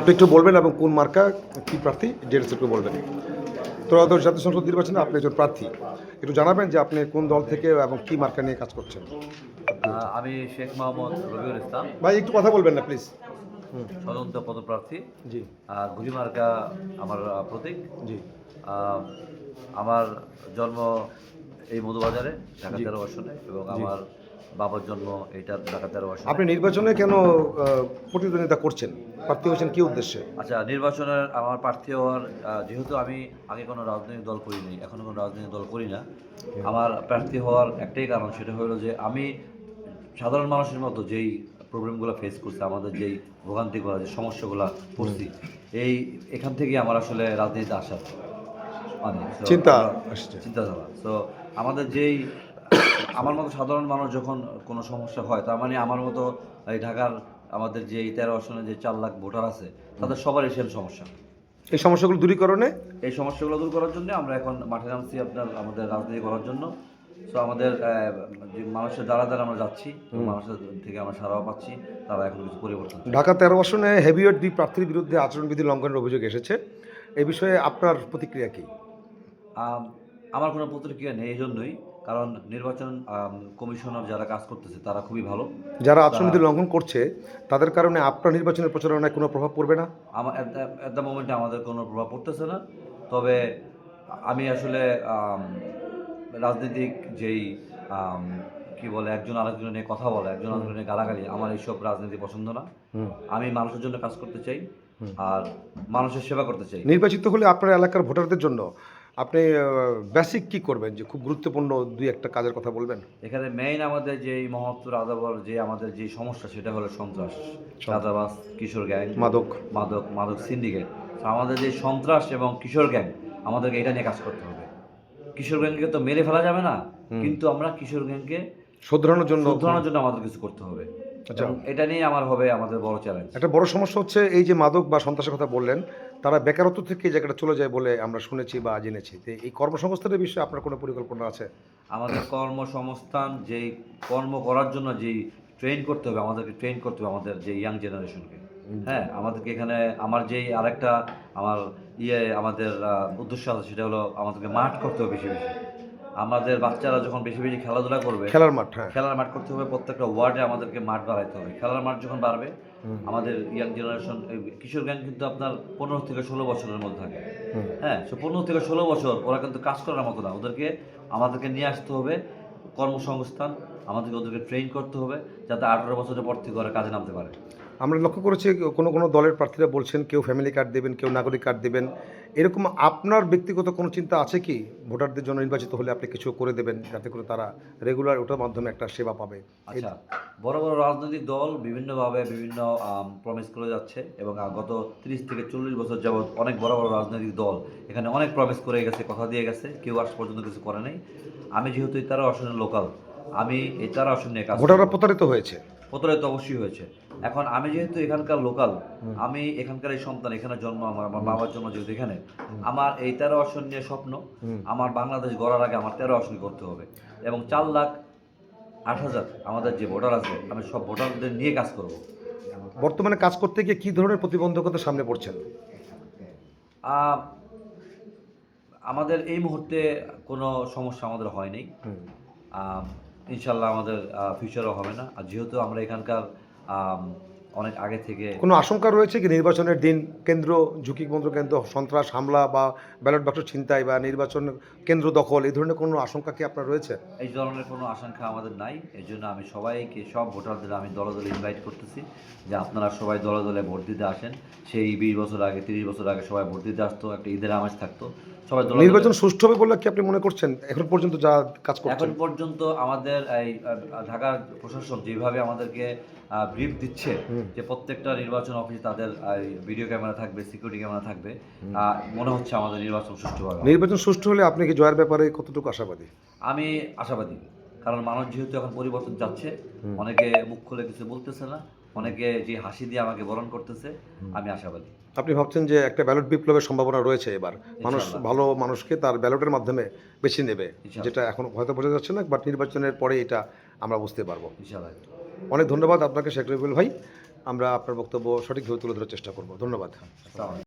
আপনি একটু বলবেন এবং কোন মার্কা কি প্রার্থী ডিটেলস একটু বলবেন। ত্রয়োদশ জাতীয় সংসদ নির্বাচনে আপনি একজন প্রার্থী। একটু জানাবেন যে আপনি কোন দল থেকে এবং কি মার্কা নিয়ে কাজ করছেন? আমি শেখ মোহাম্মদ রবিউল ইসলাম। ভাই একটু কথা বলবেন না প্লিজ। স্বতন্ত্র পদপ্রার্থী। জি। আর ঘুড়িমার্কা আমার প্রতীক। জি। আমার জন্ম এই মধুবাজারে ঢাকা। তেরো আসনে এবং আমার বাবার জন্ম এটা ঢাকা তেরো আসনে আপনি নির্বাচনে কেন প্রতিদ্বন্দ্বিতা করছেন? প্রার্থী হয়েছেন কি উদ্দেশ্যে? আচ্ছা নির্বাচনের আমার প্রার্থী হওয়ার যেহেতু আমি আগে কোনো রাজনৈতিক দল করিনি এখনও কোনো রাজনৈতিক দল করি না আমার প্রার্থী হওয়ার একটাই কারণ সেটা হলো যে আমি সাধারণ মানুষের মতো যেই প্রবলেমগুলো ফেস করছে আমাদের যেই ভোগান্তিগুলো যে সমস্যাগুলো পড়ছি এই এখান থেকেই আমার আসলে রাজনীতিতে আসার মানে চিন্তা চিন্তাধারা। তো আমাদের যেই আমার মতো সাধারণ মানুষ যখন কোনো সমস্যা হয় তার মানে আমার মতো এই ঢাকার আমাদের যে এই তেরো আসনে যে চার লাখ ভোটার আছে তাদের সবারই সেম সমস্যা। এই সমস্যাগুলো দূরীকরণে? এই সমস্যাগুলো দূর করার জন্য আমরা এখন মাঠে নামছি আপনার আমাদের রাজনীতি করার জন্য। তো আমাদের যে মানুষের দ্বারা দ্বারা আমরা যাচ্ছি মানুষের থেকে আমরা সারাও পাচ্ছি তারা এখন কিছু পরিবর্তন ঢাকা তেরো আসনে হেভিওয়েট দুই প্রার্থীর বিরুদ্ধে আচরণবিধি লঙ্ঘনের অভিযোগ এসেছে। এই বিষয়ে আপনার প্রতিক্রিয়া কি? আমার কোনো প্রতিক্রিয়া নেই এই জন্যই। কারণ নির্বাচন কমিশনার যারা কাজ করতেছে তারা খুবই ভালো। যারা আচরণবিধি লঙ্ঘন করছে তাদের কারণে আপনার নির্বাচনের প্রচারণায় কোনো প্রভাব পড়বে না? আমার অ্যাট দ্য মোমেন্টে আমাদের কোনো প্রভাব পড়তেছে না। তবে আমি আসলে রাজনৈতিক যেই কি বলে একজন আরেকজনের নিয়ে কথা বলে একজন আরেকজনের গালাগালি আমার এইসব রাজনীতি পছন্দ না। আমি মানুষের জন্য কাজ করতে চাই আর মানুষের সেবা করতে চাই। নির্বাচিত হলে আপনার এলাকার ভোটারদের জন্য আপনি বেসিক কি করবেন? যে খুব গুরুত্বপূর্ণ দুই একটা কাজের কথা বলবেন। এখানে মেইন আমাদের যে মহত্তর আদাবর যে আমাদের যে সমস্যা সেটা হলো সন্ত্রাস। চাঁদাবাস কিশোর গ্যাং মাদক। মাদক মাদক সিন্ডিকেট আমাদের যে সন্ত্রাস এবং কিশোর গ্যাং আমাদেরকে এটা নিয়ে কাজ করতে হবে। কিশোর গ্যাংকে তো মেরে ফেলা যাবে না কিন্তু আমরা কিশোর গ্যাংকে শোধরানোর জন্য শোধরানোর জন্য আমাদের কিছু করতে হবে। এটা নিয়ে আমার হবে আমাদের বড় চ্যালেঞ্জ একটা বড় সমস্যা হচ্ছে এই যে মাদক বা সন্ত্রাসের কথা বললেন তারা বেকারত্ব থেকে জায়গাটা চলে যায় বলে আমরা শুনেছি বা জেনেছি। তো এই কর্মসংস্থানের বিষয়ে আপনার কোনো পরিকল্পনা আছে? আমাদের কর্মসংস্থান যেই কর্ম করার জন্য যেই ট্রেন করতে হবে আমাদেরকে ট্রেন করতে হবে আমাদের যে ইয়াং জেনারেশনকে হ্যাঁ আমাদেরকে এখানে আমার যেই আরেকটা আমার ইয়ে আমাদের উদ্দেশ্য আছে সেটা হলো আমাদেরকে মাঠ করতে হবে বেশি বেশি। আমাদের বাচ্চারা যখন বেশি বেশি খেলাধুলা করবে খেলার মাঠ হ্যাঁ। খেলার মাঠ করতে হবে প্রত্যেকটা ওয়ার্ডে আমাদেরকে মাঠ বাড়াইতে হবে। খেলার মাঠ যখন বাড়বে আমাদের ইয়াং জেনারেশন কিশোর গ্যাং কিন্তু আপনার পনেরো থেকে ষোলো বছরের মধ্যে থাকে। হ্যাঁ সো পনেরো থেকে ষোলো বছর ওরা কিন্তু কাজ করার মতো না। ওদেরকে আমাদেরকে নিয়ে আসতে হবে কর্মসংস্থান আমাদেরকে ওদেরকে ট্রেন করতে হবে যাতে আঠারো বছরের পর থেকে ওরা কাজে নামতে পারে। আমরা লক্ষ্য করেছি কোনো কোনো দলের প্রার্থীরা বলছেন কেউ ফ্যামিলি কার্ড দেবেন কেউ নাগরিক কার্ড দেবেন। এরকম আপনার ব্যক্তিগত কোনো চিন্তা আছে কি? ভোটারদের জন্য নির্বাচিত হলে আপনি কিছু করে দেবেন যাতে করে তারা রেগুলার ওটার মাধ্যমে একটা সেবা পাবে। আচ্ছা বড় বড় রাজনৈতিক দল বিভিন্নভাবে বিভিন্ন প্রমিস করে যাচ্ছে এবং গত তিরিশ থেকে চল্লিশ বছর যাবৎ অনেক বড় বড় রাজনৈতিক দল এখানে অনেক প্রমিস করে গেছে কথা দিয়ে গেছে কেউ আজ পর্যন্ত কিছু করে নাই। আমি যেহেতু তেরো আসনের লোকাল আমি এই তেরো আসন নিয়ে ভোটাররা প্রতারিত হয়েছে। প্রতারিত অবশ্যই হয়েছে। এখন আমি যেহেতু এখানকার লোকাল আমি এখানকার এই সন্তান এখানে জন্ম আমার আমার বাবার জন্ম যেহেতু এখানে আমার এই তেরো আসন নিয়ে স্বপ্ন আমার বাংলাদেশ গড়ার আগে আমার তেরো আসন করতে হবে। এবং চার লাখ আট হাজার আমাদের যে ভোটার আছে আমি সব ভোটারদের নিয়ে কাজ করব। বর্তমানে কাজ করতে গিয়ে কী ধরনের প্রতিবন্ধকতার সামনে পড়ছেন আমাদের এই মুহূর্তে কোনো সমস্যা আমাদের হয়নি। ইনশাল্লাহ আমাদের ফিউচারও হবে না। আর যেহেতু আমরা এখানকার অনেক আগে থেকে কোনো আশঙ্কা রয়েছে কি নির্বাচনের দিন কেন্দ্র ঝুঁকিপূর্ণ কেন্দ্র কেন্দ্র সন্ত্রাস হামলা বা ব্যালট বাক্স ছিনতাই বা নির্বাচন কেন্দ্র দখল এই ধরনের কোনো আশঙ্কা কি আপনার রয়েছে? এই ধরনের কোনো আশঙ্কা আমাদের নাই। এই জন্য আমি সবাইকে সব ভোটারদের আমি দলে দলে ইনভাইট করতেছি যে আপনারা সবাই দলে দলে ভোট দিতে আসেন। সেই বিশ বছর আগে তিরিশ বছর আগে সবাই ভোট দিতে আসতো একটা ঈদের আমেজ থাকতো। সবাই নির্বাচন সুষ্ঠু হবে বলে কি আপনি মনে করছেন? এখন পর্যন্ত যা কাজ করছেন। এখন পর্যন্ত আমাদের এই ঢাকার প্রশাসন যেভাবে আমাদেরকে ব্রিফ দিচ্ছে যে প্রত্যেকটা নির্বাচন অফিসে তাদের ভিডিও ক্যামেরা থাকবে সিকিউরিটি ক্যামেরা থাকবে। মনে হচ্ছে আমাদের নির্বাচন সুষ্ঠুভাবে হবে। নির্বাচন সুষ্ঠু হলে আপনি কি জয়ের ব্যাপারে কতটুকু আশাবাদী? আমি আশাবাদী কারণ মানুষ যেহেতু এখন পরিবর্তন যাচ্ছে অনেকে মুখ খুলে কিছু বলতেছে না অনেকে যে হাসি দিয়ে আমাকে বরণ করতেছে আমি আশাবাদী। আপনি ভাবছেন যে একটা ব্যালট বিপ্লবের সম্ভাবনা রয়েছে এবার। মানুষ ভালো মানুষকে তার ব্যালটের মাধ্যমে বেছে নেবে। যেটা এখন হয়তো বোঝা যাচ্ছে না বাট নির্বাচনের পরে এটা আমরা বুঝতে পারব। অনেক ধন্যবাদ আপনাকে শেখ রবিউল ভাই। আমরা আপনার বক্তব্য সঠিকভাবে তুলে ধরার চেষ্টা করব ধন্যবাদ।